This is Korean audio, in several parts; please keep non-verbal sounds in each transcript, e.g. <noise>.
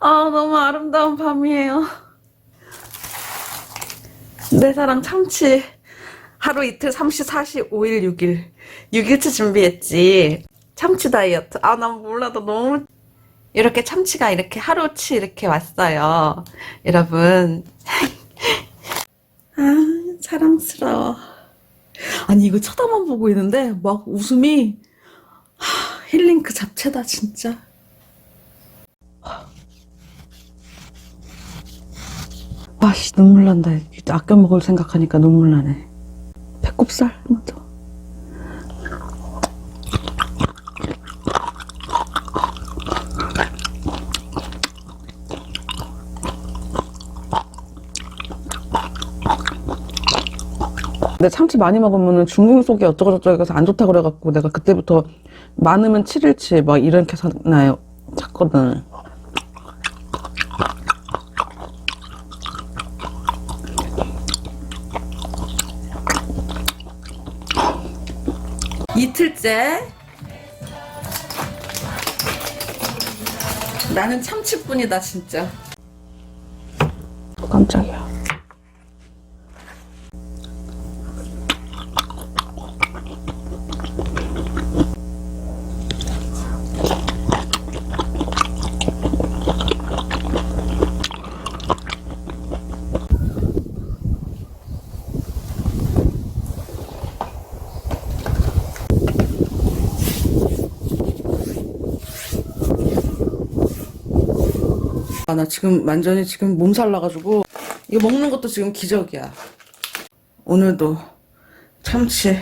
아, 너무 아름다운 밤이에요. 내 사랑 참치. 하루 이틀 삼시 사시 5일 6일. 6일치 준비했지. 참치 다이어트. 아, 난 몰라. 도 너무. 이렇게 참치가 이렇게 하루치 이렇게 왔어요. 여러분. <laughs> 아, 사랑스러워. 아니, 이거 쳐다만 보고 있는데, 막 웃음이, 하, 힐링 그 잡채다, 진짜. 와, 씨, 눈물 난다. 아껴 먹을 생각하니까 눈물 나네. 배꼽살, 먼저. 근데 참치 많이 먹으면 중국 속이 어쩌고저쩌고 해서 안 좋다고 그래갖고 내가 그때부터 많으면 7일치 막 이렇게 샀나요? 샀거든. 이틀째. 나는 참치뿐이다 진짜. 깜짝이야 아, 나 지금 완전히 지금 몸살 나가지고 이거 먹는 것도 지금 기적이야. 오늘도 참치.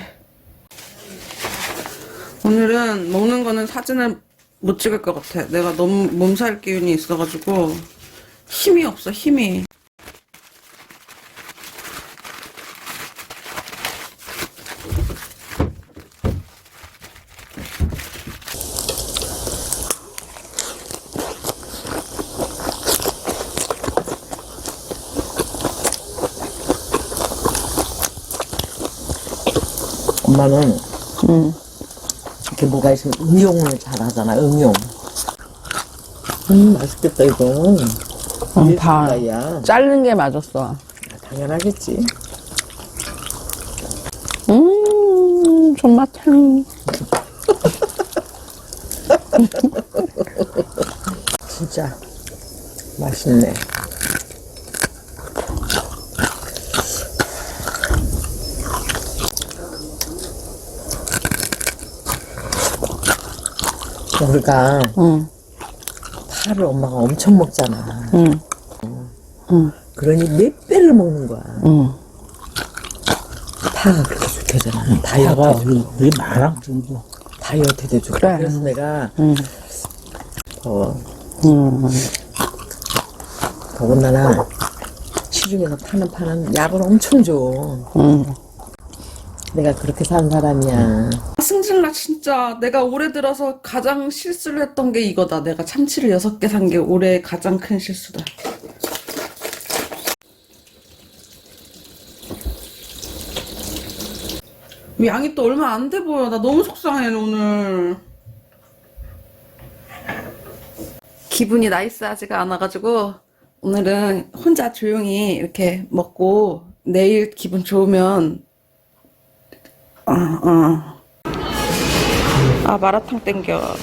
오늘은 먹는 거는 사진을 못 찍을 것 같아. 내가 너무 몸살 기운이 있어가지고 힘이 없어, 힘이. 엄마는 응. 이렇게 뭐가 있으면 응용을 잘 하잖아, 응용. 음, 맛있겠다, 이거. 응, 봐. 야 자르는 게 맞았어. 당연하겠지. 음, 존맛탱. <laughs> 진짜 맛있네. 우리가 응, 파를 엄마가 엄청 먹잖아. 응, 응, 그러니 몇 배를 먹는 거야. 응. 파가 그렇게 좋대잖아. 다이어트 봐봐, 해주고. 우리, 우리 마랑 주고. 다이어트 해주고. 그래. 그래서 내가, 응. 어, 응. 더군다나, 시중에서 파는 파는 약을 엄청 줘. 응. 내가 그렇게 산 사람이야. 승질나 진짜 내가 올해 들어서 가장 실수를 했던 게 이거다. 내가 참치를 여섯 개 산 게 올해 가장 큰 실수다. 양이 또 얼마 안 돼 보여. 나 너무 속상해 오늘. 기분이 나이스하지가 않아가지고 오늘은 혼자 조용히 이렇게 먹고 내일 기분 좋으면 어, 어. 아 마라탕 땡겨?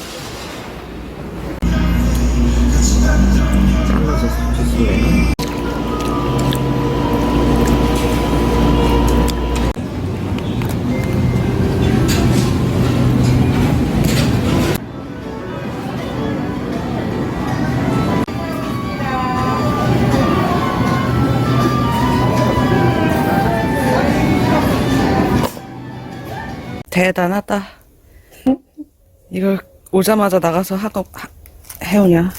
대단하다 이걸 오자마자 나가서 하고 하, 해오냐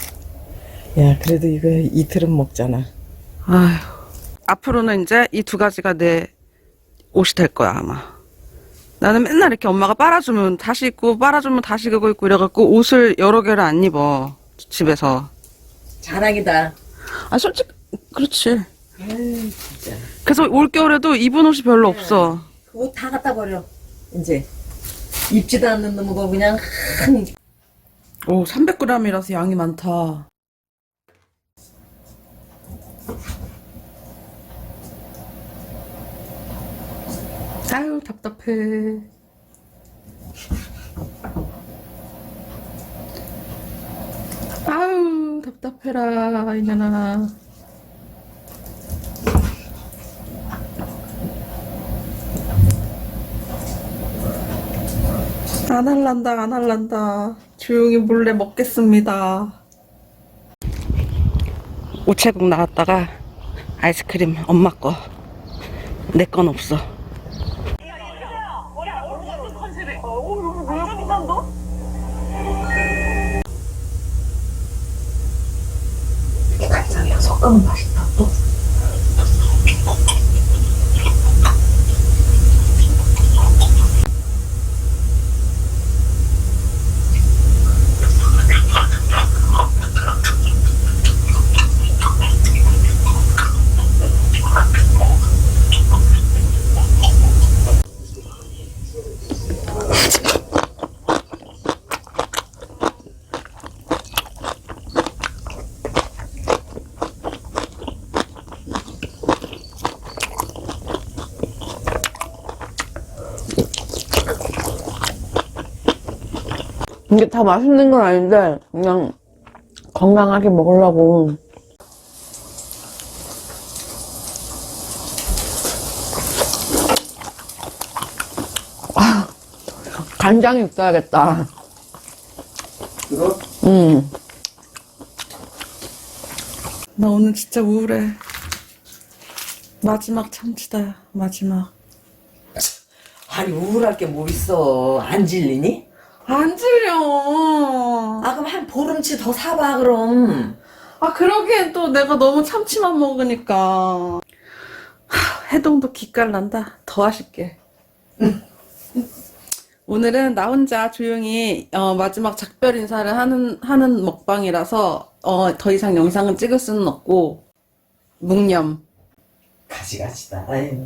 야, 그래도 이거 이틀은 먹잖아. 아휴 앞으로는 이제 이 두 가지가 내 옷이 될 거야 아마 나는 맨날 이렇게 엄마가 빨아주면 다시 입고 빨아주면 다시 그거 입고 이래갖고 옷을 여러 개를 안 입어 집에서 자랑이다. 아 솔직히 그렇지 에이, 진짜. 그래서 올겨울에도 입은 옷이 별로 없어 그거 다 갖다 버려. 이제. 입지도 않는 놈이고 그냥 한 오, 300g이라서 양이 많다. 아유, 답답해. 아유, 답답해라, 이년아. 안 할란다, 안 할란다. 조용히 몰래 먹겠습니다. 우체국 나왔다가 아이스크림 엄마 거. 내 건 없어. 간장이랑 섞으면 맛있다, 이게 다 맛있는 건 아닌데, 그냥 건강하게 먹으려고. 아, 간장이 있어야겠다. 이거? 음. 나 오늘 진짜 우울해. 마지막 참치다, 마지막. 아니, 우울할 게 뭐 있어. 안 질리니? 안 질려. 아, 그럼 한 보름치 더 사봐, 그럼. 아, 그러기엔 또 내가 너무 참치만 먹으니까. 하, 해동도 기깔 난다. 더 아쉽게. <laughs> 오늘은 나 혼자 조용히 어, 마지막 작별 인사를 하는 하는 먹방이라서 어, 더 이상 영상은 찍을 수는 없고 묵념. 가지가지다. 아유.